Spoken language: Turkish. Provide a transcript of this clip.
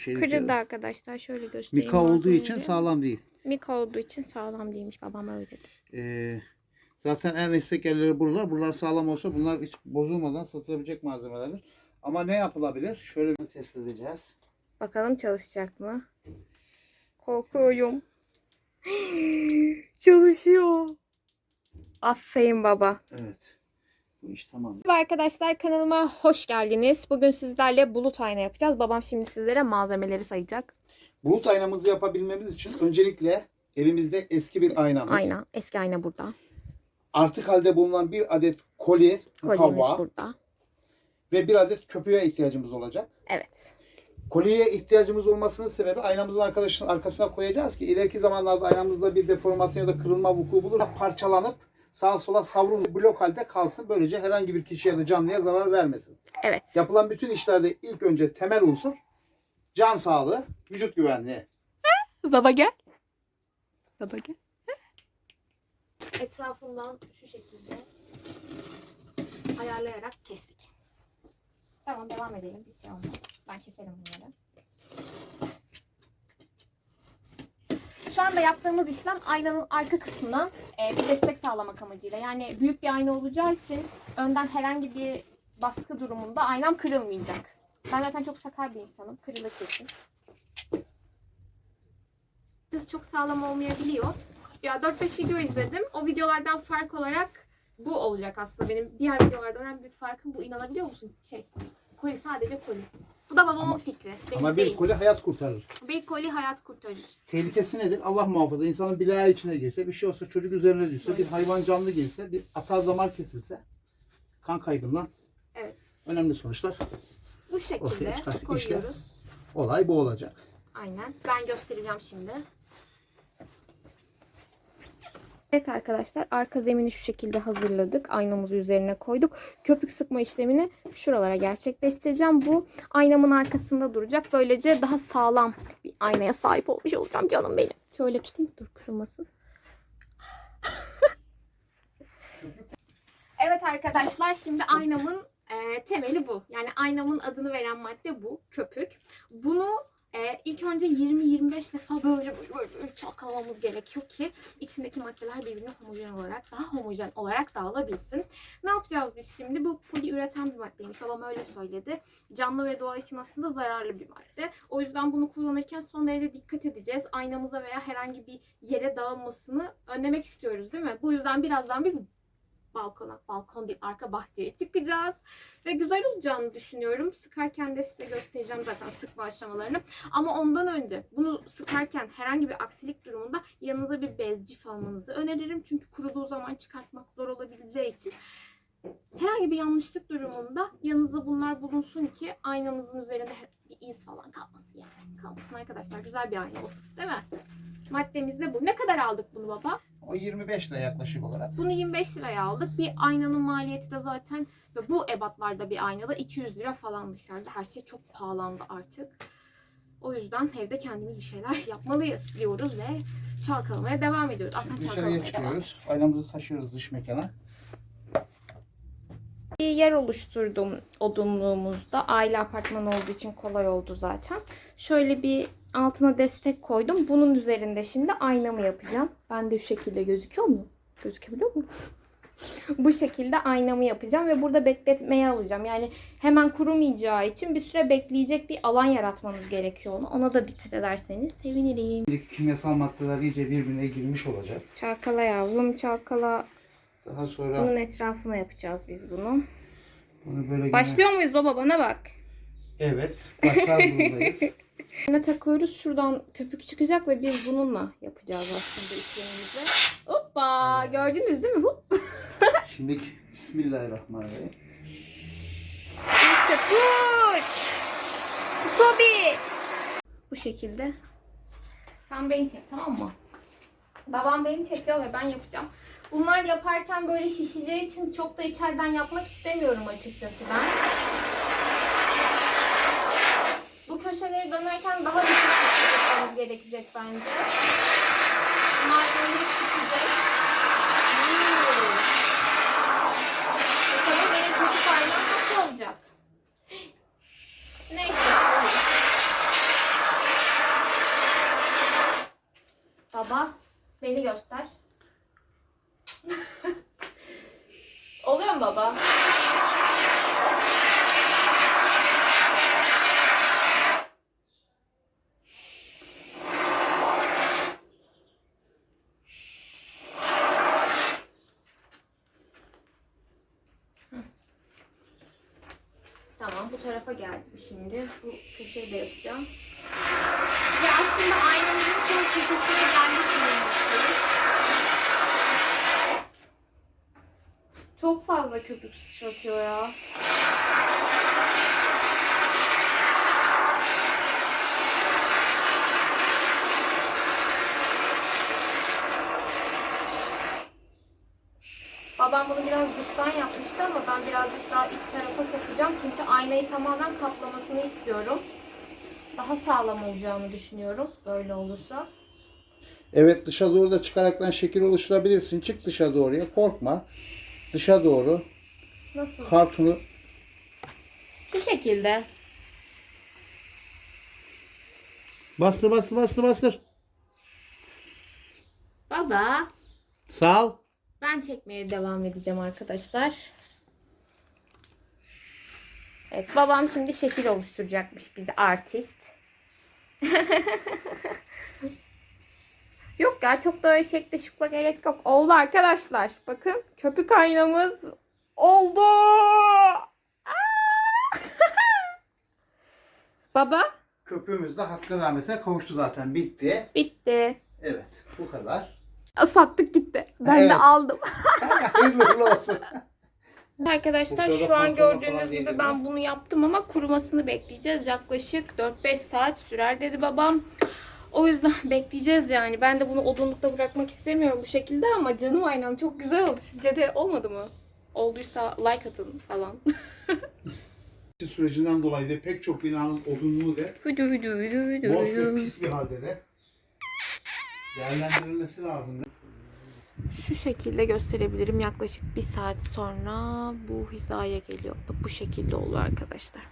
şey Kırıldı arkadaşlar. Şöyle göstereyim. Mika olduğu için malzemeleri. sağlam değil. Mika olduğu için sağlam değilmiş. Babam öyle dedi. Ee, zaten en esnek yerleri buralar. Buralar sağlam olsa bunlar hiç bozulmadan satılabilecek malzemelerdir. Ama ne yapılabilir? Şöyle bir test edeceğiz. Bakalım çalışacak mı? Korkuyorum. Çalışıyor. Aferin baba. Evet. Bu iş tamam. Merhaba arkadaşlar kanalıma hoş geldiniz. Bugün sizlerle bulut ayna yapacağız. Babam şimdi sizlere malzemeleri sayacak. Bulut aynamızı yapabilmemiz için öncelikle elimizde eski bir aynamız. Ayna. Eski ayna burada. Artık halde bulunan bir adet koli, Kolyemiz mukavva burada. ve bir adet köpüğe ihtiyacımız olacak. Evet. Kolye ihtiyacımız olmasının sebebi aynamızın arkadaşın arkasına koyacağız ki ileriki zamanlarda aynamızda bir deformasyon ya da kırılma vuku bulur. Parçalanıp sağa sola savrulmuş blok halde kalsın. Böylece herhangi bir kişiye ya da canlıya zarar vermesin. Evet. Yapılan bütün işlerde ilk önce temel unsur can sağlığı, vücut güvenliği. Baba gel. Baba gel. Etrafından şu şekilde ayarlayarak kestik. Tamam devam edelim. Bir şey olmaz. Ben keserim bunları. Şu anda yaptığımız işlem aynanın arka kısmına e, bir destek sağlamak amacıyla. Yani büyük bir ayna olacağı için önden herhangi bir baskı durumunda aynam kırılmayacak. Ben zaten çok sakar bir insanım. Kırılır kesin. Kız çok sağlam olmayabiliyor. Ya 4-5 video izledim. O videolardan fark olarak bu olacak aslında benim. Diğer videolardan en büyük farkım bu. inanabiliyor musun? Şey, koli sadece koli. Bu da babamın Ama- fikri. Benim Ama bir değil. koli hayat kurtarır. Bir koli hayat kurtarır. Tehlikesi nedir? Allah muhafaza insanın bilağı içine girse, bir şey olsa çocuk üzerine düşse, bir hayvan canlı girse, bir atar damar kesilse kan kaybından Evet. önemli sonuçlar. Bu şekilde çıkar. İşte. koyuyoruz. Olay bu olacak. Aynen. Ben göstereceğim şimdi. Evet arkadaşlar arka zemini şu şekilde hazırladık. Aynamızı üzerine koyduk. Köpük sıkma işlemini şuralara gerçekleştireceğim. Bu aynamın arkasında duracak. Böylece daha sağlam bir aynaya sahip olmuş olacağım canım benim. Şöyle tutayım dur kırılmasın. evet arkadaşlar şimdi aynamın e, temeli bu. Yani aynamın adını veren madde bu. Köpük. Bunu ee, ilk önce 20-25 defa böyle böyle, böyle, böyle çalkalamamız gerekiyor ki içindeki maddeler birbirine homojen olarak daha homojen olarak dağılabilsin. Ne yapacağız biz şimdi? Bu poli üreten bir maddeymiş. Babam öyle söyledi. Canlı ve doğa için aslında zararlı bir madde. O yüzden bunu kullanırken son derece dikkat edeceğiz. Aynamıza veya herhangi bir yere dağılmasını önlemek istiyoruz değil mi? Bu yüzden birazdan biz balkona, balkon değil arka bahçeye çıkacağız. Ve güzel olacağını düşünüyorum. Sıkarken de size göstereceğim zaten sıkma aşamalarını. Ama ondan önce bunu sıkarken herhangi bir aksilik durumunda yanınıza bir bez cif almanızı öneririm. Çünkü kuruduğu zaman çıkartmak zor olabileceği için. Herhangi bir yanlışlık durumunda yanınızda bunlar bulunsun ki aynanızın üzerinde bir iz falan kalmasın yani. Kalmasın arkadaşlar. Güzel bir ayna olsun değil mi? Maddemiz de bu. Ne kadar aldık bunu baba? O 25 lira yaklaşık olarak. Bunu 25 liraya aldık. Bir aynanın maliyeti de zaten ve bu ebatlarda bir aynada 200 lira falan dışarıda. Her şey çok pahalandı artık. O yüzden evde kendimiz bir şeyler yapmalıyız diyoruz ve çalkalamaya devam ediyoruz. Aslında Dışarıya çalkalamaya devam çıkıyoruz. Aynamızı taşıyoruz dış mekana. Bir yer oluşturdum odunluğumuzda. Aile apartmanı olduğu için kolay oldu zaten. Şöyle bir altına destek koydum. Bunun üzerinde şimdi aynamı yapacağım. Ben de şu şekilde gözüküyor mu? Gözükebiliyor mu? Bu şekilde aynamı yapacağım ve burada bekletmeye alacağım. Yani hemen kurumayacağı için bir süre bekleyecek bir alan yaratmanız gerekiyor onu. Ona da dikkat ederseniz sevinirim. İlk kimyasal maddeler iyice birbirine girmiş olacak. Çalkala yavrum çalkala. Daha sonra Bunun etrafına yapacağız biz bunu. bunu böyle yine- Başlıyor muyuz baba bana bak. Evet. Başlar durumdayız. Üzerine takıyoruz. Şuradan köpük çıkacak ve biz bununla yapacağız aslında işlemimizi. Hoppa! Gördünüz değil mi? Hop! Şimdi Bismillahirrahmanirrahim. Köpük! Stobi! Bu şekilde. Sen beni çek tamam mı? Babam beni çekiyor ve ben yapacağım. Bunlar yaparken böyle şişeceği için çok da içeriden yapmak istemiyorum açıkçası ben köşeleri dönerken daha dikkat etmemiz gerekecek bence. Bunlar böyle çıkacak. Hmm. E Bakalım benim nasıl olacak? Neyse. Baba beni göster. Oluyor mu baba? Bu tarafa geldim şimdi. Bu köşeyi de yapacağım. Ve aslında aynanın son köşesine geldik. Çok fazla köpük sıçratıyor ya. Babam bunu biraz dıştan yapmıştı ama ben birazcık daha iç tarafa sokacağım. Çünkü aynayı tamamen kaplamasını istiyorum. Daha sağlam olacağını düşünüyorum böyle olursa. Evet dışa doğru da çıkaraktan şekil oluşturabilirsin. Çık dışa doğruya korkma. Dışa doğru Nasıl? kartonu Şu şekilde. bastır bastır bastır bastır. Baba. Sağ ol. Ben çekmeye devam edeceğim arkadaşlar. Evet babam şimdi şekil oluşturacakmış bize artist. yok ya çok da öyle şekle şukla gerek yok. Oldu arkadaşlar. Bakın köpük aynamız oldu. Baba Köpüğümüz de hakkı rahmetine kavuştu zaten. Bitti. bitti. Evet bu kadar. Sattık gitti. Ben de Evet. aldım. Hayırlı uğurlu olsun. Arkadaşlar Bu sırada şu an pantolon falan gördüğünüz gibi giydim ben bunu yaptım ama kurumasını bekleyeceğiz. Yaklaşık 4-5 saat sürer dedi babam. O yüzden bekleyeceğiz yani. Ben de bunu odunlukta bırakmak istemiyorum bu şekilde ama canım aynam çok güzel oldu. Sizce de olmadı mı? Olduysa like atın falan. sürecinden dolayı ve pek çok binanın odunluğu da Hüdü hüdü hüdü hüdü boş ve hüdü. pis bir halde de değerlendirilmesi lazım. Şu şekilde gösterebilirim. Yaklaşık bir saat sonra bu hizaya geliyor. Bu şekilde oluyor arkadaşlar.